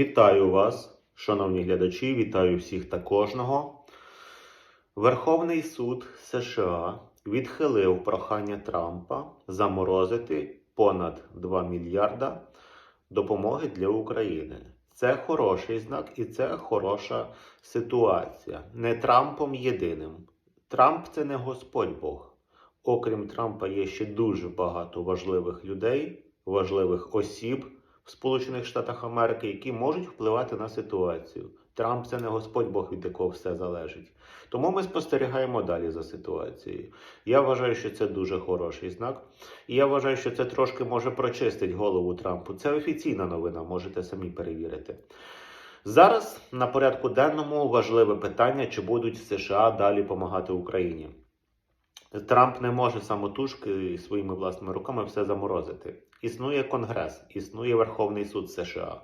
Вітаю вас, шановні глядачі, вітаю всіх та кожного. Верховний суд США відхилив прохання Трампа заморозити понад 2 мільярда допомоги для України. Це хороший знак і це хороша ситуація. Не Трампом єдиним. Трамп це не Господь Бог. Окрім Трампа, є ще дуже багато важливих людей, важливих осіб в Сполучених Штатах Америки, які можуть впливати на ситуацію. Трамп це не Господь Бог, від якого все залежить. Тому ми спостерігаємо далі за ситуацією. Я вважаю, що це дуже хороший знак. І я вважаю, що це трошки може прочистить голову Трампу. Це офіційна новина, можете самі перевірити. Зараз на порядку денному важливе питання, чи будуть США далі допомагати Україні. Трамп не може самотужки своїми власними руками все заморозити. Існує Конгрес, існує Верховний суд США.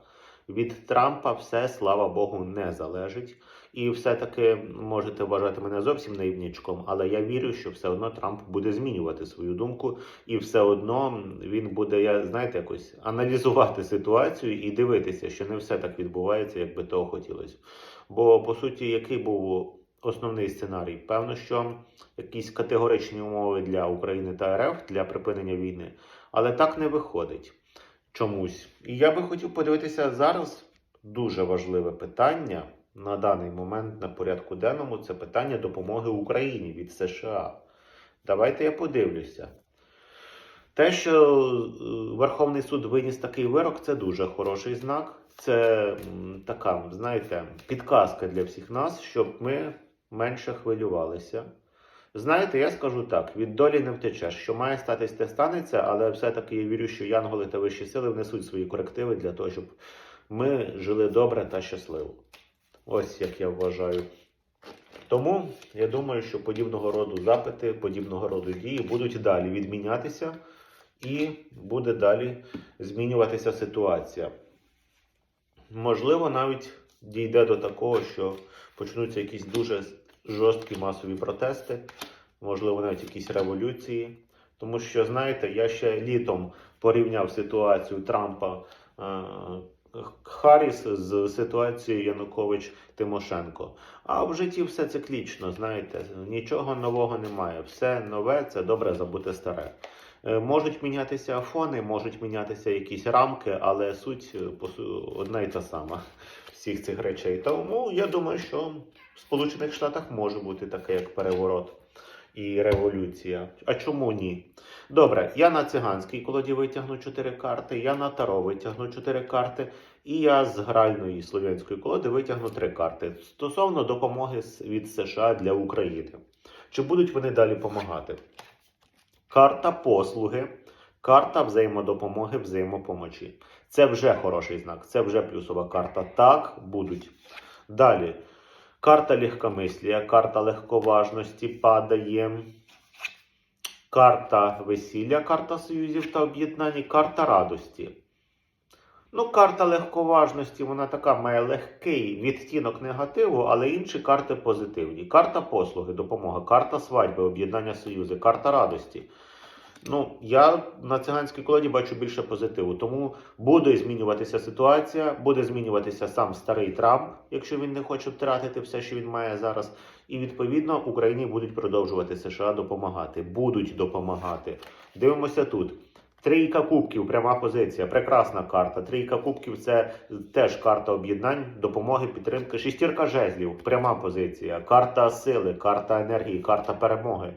Від Трампа все, слава Богу, не залежить. І все-таки можете вважати мене зовсім наївничком, але я вірю, що все одно Трамп буде змінювати свою думку, і все одно він буде, я знаєте, якось аналізувати ситуацію і дивитися, що не все так відбувається, як би того хотілося. Бо по суті, який був основний сценарій? Певно, що якісь категоричні умови для України та РФ для припинення війни, але так не виходить чомусь. І я би хотів подивитися зараз дуже важливе питання на даний момент на порядку денному це питання допомоги Україні від США. Давайте я подивлюся. Те, що е, Верховний суд виніс такий вирок, це дуже хороший знак. Це така, знаєте, підказка для всіх нас, щоб ми менше хвилювалися. Знаєте, я скажу так: від долі не втечеш. Що має статись, те станеться, але все-таки я вірю, що янголи та вищі сили внесуть свої корективи для того, щоб ми жили добре та щасливо. Ось як я вважаю. Тому я думаю, що подібного роду запити, подібного роду дії будуть далі відмінятися і буде далі змінюватися ситуація. Можливо, навіть дійде до такого, що почнуться якісь дуже жорсткі масові протести, можливо, навіть якісь революції. Тому що, знаєте, я ще літом порівняв ситуацію Трампа е, Харріс з ситуацією Янукович Тимошенко. А в житті все циклічно, знаєте, нічого нового немає. Все нове це добре забути старе. Е, Можуть мінятися фони, можуть мінятися якісь рамки, але суть е, одна і та сама всіх цих речей. Тому я думаю, що в Сполучених Штатах може бути таке, як переворот і революція. А чому ні? Добре, я на циганській колоді витягну 4 карти, я на таро витягну 4 карти, і я з гральної слов'янської колоди витягну 3 карти стосовно допомоги від США для України. Чи будуть вони далі допомагати? Карта послуги, карта взаємодопомоги, взаємопомочі. Це вже хороший знак, це вже плюсова карта. Так, будуть. Далі. Карта легкомислія, карта легковажності падає. Карта весілля, карта союзів та об'єднань, карта радості. Ну, карта легковажності, вона така має легкий відтінок негативу, але інші карти позитивні. Карта послуги, допомога, карта свадьби, об'єднання союзи, карта радості. Ну, я на циганській колоді бачу більше позитиву, тому буде змінюватися ситуація, буде змінюватися сам старий Трамп, якщо він не хоче втратити все, що він має зараз. І відповідно Україні будуть продовжувати США допомагати. Будуть допомагати. Дивимося тут. Трійка кубків, пряма позиція, прекрасна карта. Трійка кубків це теж карта об'єднань, допомоги, підтримки. Шістірка жезлів, пряма позиція, карта сили, карта енергії, карта перемоги.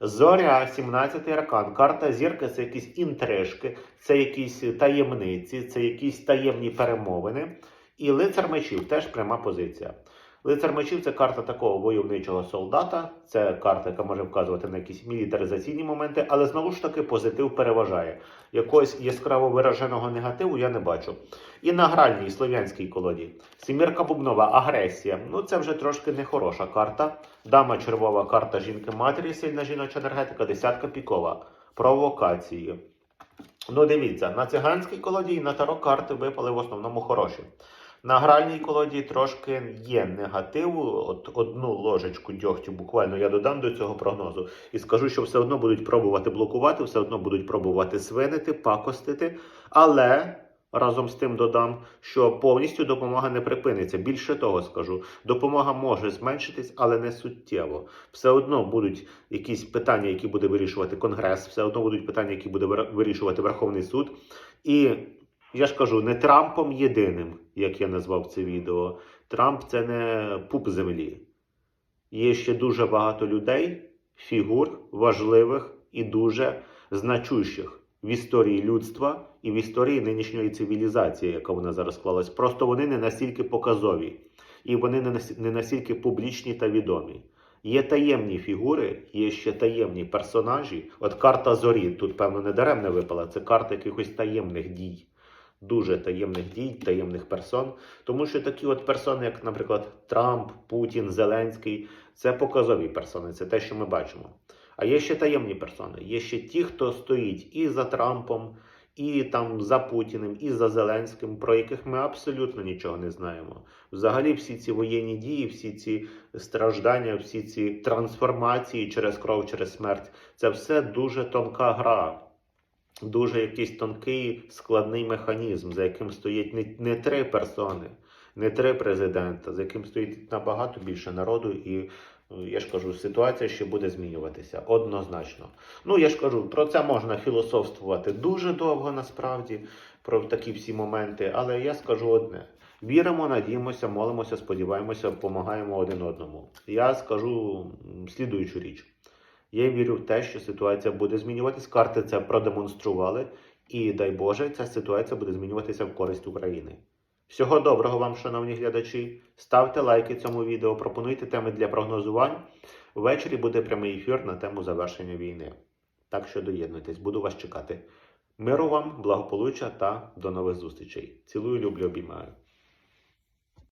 Зоря, 17 аркан. Карта зірки це якісь інтрижки, це якісь таємниці, це якісь таємні перемовини. І лицар мечів теж пряма позиція. Лицар мечів це карта такого войовничого солдата, це карта, яка може вказувати на якісь мілітаризаційні моменти, але знову ж таки позитив переважає. Якогось яскраво вираженого негативу я не бачу. І на гральній слов'янській колоді. Сімірка бубнова, агресія. Ну це вже трошки нехороша карта. Дама червова карта жінки матері, сильна жіноча енергетика, десятка пікова. Провокації. Ну, дивіться, на циганській колоді і на таро карти випали в основному хороші. На гральній колоді трошки є негативу. От одну ложечку дьогтю буквально я додам до цього прогнозу і скажу, що все одно будуть пробувати блокувати, все одно будуть пробувати свинити, пакостити. Але Разом з тим додам, що повністю допомога не припиниться. Більше того скажу, допомога може зменшитись, але не суттєво. Все одно будуть якісь питання, які буде вирішувати Конгрес, все одно будуть питання, які буде вирішувати Верховний суд. І я ж кажу, не Трампом єдиним, як я назвав це відео. Трамп це не пуп землі. Є ще дуже багато людей, фігур важливих і дуже значущих в історії людства і в історії нинішньої цивілізації, яка вона зараз склалась. Просто вони не настільки показові і вони не настільки публічні та відомі. Є таємні фігури, є ще таємні персонажі. От карта зорі тут, певно, не даремно випала. Це карта якихось таємних дій, дуже таємних дій, таємних персон. Тому що такі от персони, як, наприклад, Трамп, Путін, Зеленський, це показові персони, це те, що ми бачимо. А є ще таємні персони. Є ще ті, хто стоїть і за Трампом, і там за Путіним, і за Зеленським, про яких ми абсолютно нічого не знаємо. Взагалі, всі ці воєнні дії, всі ці страждання, всі ці трансформації через кров, через смерть це все дуже тонка гра. Дуже якийсь тонкий складний механізм, за яким стоять не, не три персони, не три президента, за яким стоїть набагато більше народу, і ну, я ж кажу, ситуація ще буде змінюватися однозначно. Ну я ж кажу, про це можна філософствувати дуже довго насправді, про такі всі моменти, але я скажу одне: віримо, надіємося, молимося, сподіваємося, допомагаємо один одному. Я скажу слідуючу річ. Я вірю в те, що ситуація буде змінюватись. Карти це продемонстрували, і дай Боже, ця ситуація буде змінюватися в користь України. Всього доброго вам, шановні глядачі. Ставте лайки цьому відео, пропонуйте теми для прогнозувань. Ввечері буде прямий ефір на тему завершення війни. Так що доєднуйтесь, буду вас чекати. Миру вам, благополуччя та до нових зустрічей. Цілую, люблю, обіймаю.